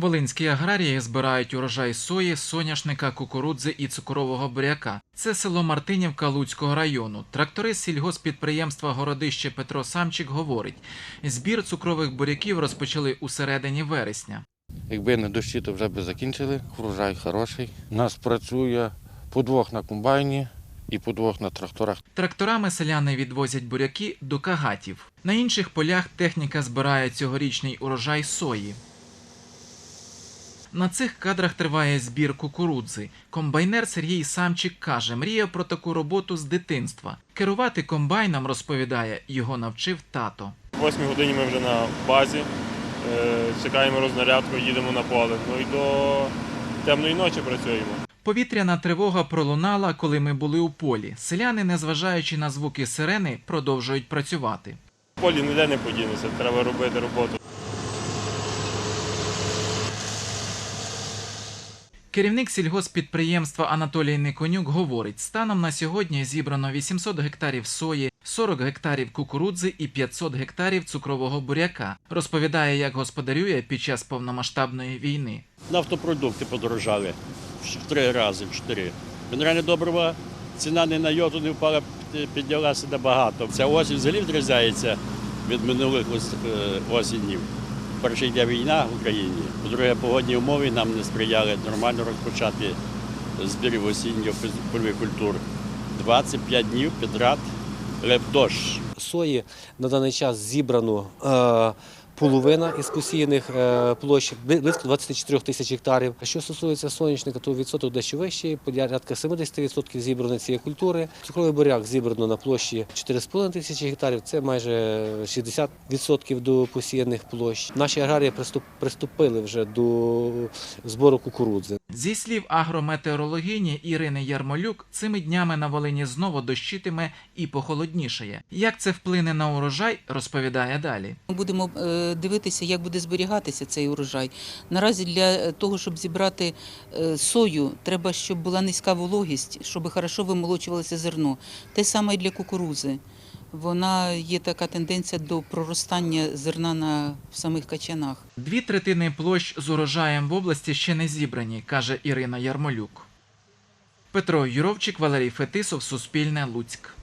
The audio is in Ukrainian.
Волинські аграрії збирають урожай сої, соняшника, кукурудзи і цукрового буряка. Це село Мартинівка Луцького району. Тракторист сільгоспідприємства Городище Петро Самчик говорить: збір цукрових буряків розпочали у середині вересня. Якби не дощі, то вже би закінчили. Врожай хороший. Нас працює по двох на комбайні і по двох на тракторах. Тракторами селяни відвозять буряки до кагатів. На інших полях техніка збирає цьогорічний урожай сої. На цих кадрах триває збір кукурудзи. Комбайнер Сергій Самчик каже, мріяв про таку роботу з дитинства. Керувати комбайном, розповідає, його навчив тато. О 8 годині ми вже на базі, е, чекаємо рознарядку, їдемо на поле. Ну і до темної ночі працюємо. Повітряна тривога пролунала, коли ми були у полі. Селяни, незважаючи на звуки сирени, продовжують працювати. В полі ніде не подінеться, треба робити роботу. Керівник сільгоспідприємства Анатолій Никонюк говорить, станом на сьогодні зібрано 800 гектарів сої, 40 гектарів кукурудзи і 500 гектарів цукрового буряка. Розповідає, як господарює під час повномасштабної війни. Нафтопродукти подорожали в три рази, в чотири. Мінеральне добрива, ціна не на йоту не впала, піднялася набагато. Ця осінь взагалі відрізняється від минулих е, осінів. Перше йде війна в Україні, по-друге, погодні умови нам не сприяли нормально розпочати збірів осінньо польових культур. 25 днів підряд лев дощ. Сої на даний час зібрано е, половина із посіяних е, площ, бли- близько 24 тисяч гектарів. Що стосується соняшника, то відсоток дещо вищий, порядка 70% зібрано цієї культури. Цукровий буряк зібрано на площі 4,5 тисячі гектарів, це майже 60% до посіяних площ. Наші аграрії приступ- приступили вже до збору кукурудзи. Зі слів агрометеорологині Ірини Ярмолюк, цими днями на Волині знову дощитиме і похолоднішає. Як це вплине на урожай, розповідає далі. Ми будемо е, дивитися, як буде зберігатися цей урожай. Наразі для того, щоб зібрати е, сою, треба, щоб була низька вологість, щоб хорошо вимолочувалося зерно. Те саме і для кукурузи. Вона є така тенденція до проростання зерна на самих качанах. Дві третини площ з урожаєм в області ще не зібрані, каже Ірина Ярмолюк. Петро Юровчик, Валерій Фетисов, Суспільне, Луцьк.